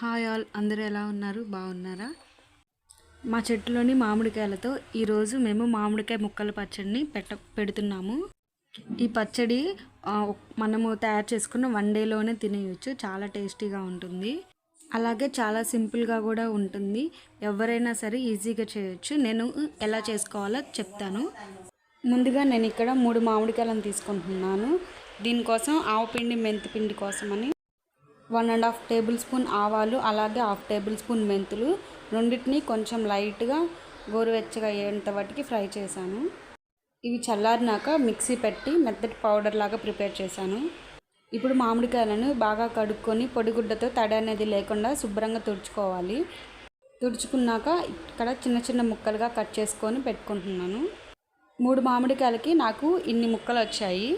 Hi all అందరూ ఎలా ఉన్నారు? బాగున్నారా? మా చెట్టులోని మామిడికాయలతో ఈరోజు మేము మామిడికాయ ముక్కల పచ్చడిని పెట్ట పెడుతున్నాము. ఈ పచ్చడి మనము తయారు చేసుకున్న వన్ డేలోనే తినేయచ్చు. చాలా టేస్టీగా ఉంటుంది. అలాగే చాలా సింపుల్గా కూడా ఉంటుంది. ఎవరైనా సరే ఈజీగా చేయొచ్చు. నేను ఎలా చేసుకోవాలో చెప్తాను. ముందుగా నేను ఇక్కడ మూడు మామిడికాయలను తీసుకుంటున్నాను. దీనికోసం ఆవు పిండి మెంతి పిండి కోసమని one and half tablespoon ఆవాలు అలాగే హాఫ్ టేబుల్ స్పూన్ మెంతులు. రెండింటిని కొంచెం లైట్గా గోరువెచ్చగా అయ్యేంత వాటికి ఫ్రై చేశాను. ఇవి చల్లారినాక మిక్సీ పెట్టి మెత్తటి పౌడర్ లాగా ప్రిపేర్ చేశాను. ఇప్పుడు మామిడికాయలను బాగా కడుక్కొని పొడిగుడ్డతో తడి అనేది లేకుండా శుభ్రంగా తుడుచుకోవాలి. తుడుచుకున్నాక ఇక్కడ చిన్న చిన్న ముక్కలుగా కట్ చేసుకొని పెట్టుకుంటున్నాను. మూడు మామిడికాయలకి నాకు ఇన్ని ముక్కలు వచ్చాయి.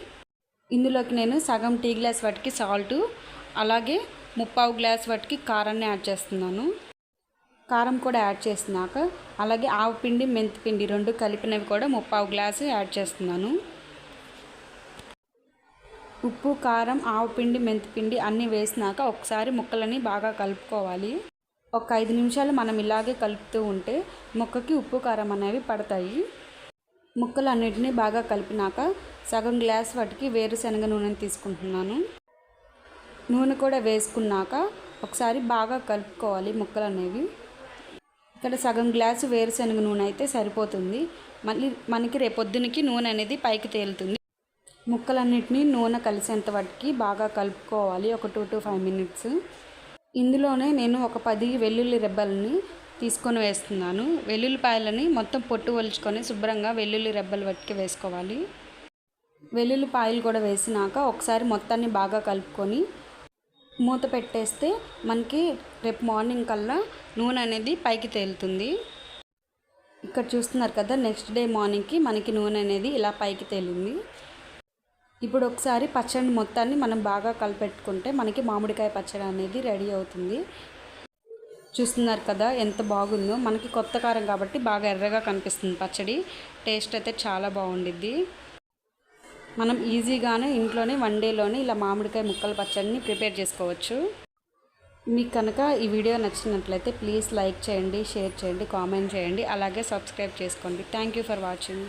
ఇందులోకి నేను సగం టీ గ్లాస్ వాటికి సాల్టు అలాగే ముప్పావు గ్లాస్ వాటికి కారాన్ని యాడ్ చేస్తున్నాను. కారం కూడా యాడ్ చేసినాక అలాగే ఆవు పిండి మెంతి పిండి రెండు కలిపినవి కూడా ముప్పావు గ్లాసు యాడ్ చేస్తున్నాను. ఉప్పు కారం ఆవు పిండి మెంతి పిండి అన్నీ వేసినాక ఒకసారి ముక్కలని బాగా కలుపుకోవాలి. ఒక ఐదు నిమిషాలు మనం ఇలాగే కలుపుతూ ఉంటే ముక్కకి ఉప్పు కారం అనేవి పడతాయి. ముక్కలు అన్నిటినీ బాగా కలిపినాక సగం గ్లాస్ వాటికి వేరుశనగ నూనెని తీసుకుంటున్నాను. నూనె కూడా వేసుకున్నాక ఒకసారి బాగా కలుపుకోవాలి ముక్కలు అనేవి. ఇక్కడ సగం గ్లాసు వేరుశనగ నూనె అయితే సరిపోతుంది. మళ్ళీ మనకి రేపొద్దునకి నూనె అనేది పైకి తేలుతుంది. ముక్కలన్నిటినీ నూనె కలిసేంత వాటికి బాగా కలుపుకోవాలి. ఒక టూ టు ఫైవ్ మినిట్స్. ఇందులోనే నేను ఒక పది వెల్లుల్లి రెబ్బల్ని తీసుకొని వేస్తున్నాను. వెల్లుల్లిపాయలని మొత్తం పొట్టు ఒలుచుకొని శుభ్రంగా వెల్లుల్లి రెబ్బలు పట్టుకు వేసుకోవాలి. వెల్లుల్లిపాయలు కూడా వేసినాక ఒకసారి మొత్తాన్ని బాగా కలుపుకొని మూత పెట్టేస్తే మనకి రేపు మార్నింగ్ కల్లా నూనె అనేది పైకి తేలుతుంది. ఇక్కడ చూస్తున్నారు కదా నెక్స్ట్ డే మార్నింగ్కి మనకి నూనె అనేది ఇలా పైకి తేలింది. ఇప్పుడు ఒకసారి పచ్చడి మొత్తాన్ని మనం బాగా కలిపెట్టుకుంటే మనకి మామిడికాయ పచ్చడి అనేది రెడీ అవుతుంది. చూస్తున్నారు కదా ఎంత బాగుందో. మనకి కొత్త కారం కాబట్టి బాగా ఎర్రగా కనిపిస్తుంది పచ్చడి. టేస్ట్ అయితే చాలా బాగుండిద్ది. మనం ఈజీగానే ఇంట్లోనే వన్ డేలోనే ఇలా మామిడికాయ ముక్కల పచ్చడిని ప్రిపేర్ చేసుకోవచ్చు. మీకు కనుక ఈ వీడియో నచ్చినట్లయితే ప్లీజ్ లైక్ చేయండి షేర్ చేయండి కామెంట్ చేయండి అలాగే సబ్స్క్రైబ్ చేసుకోండి. Thank you for watching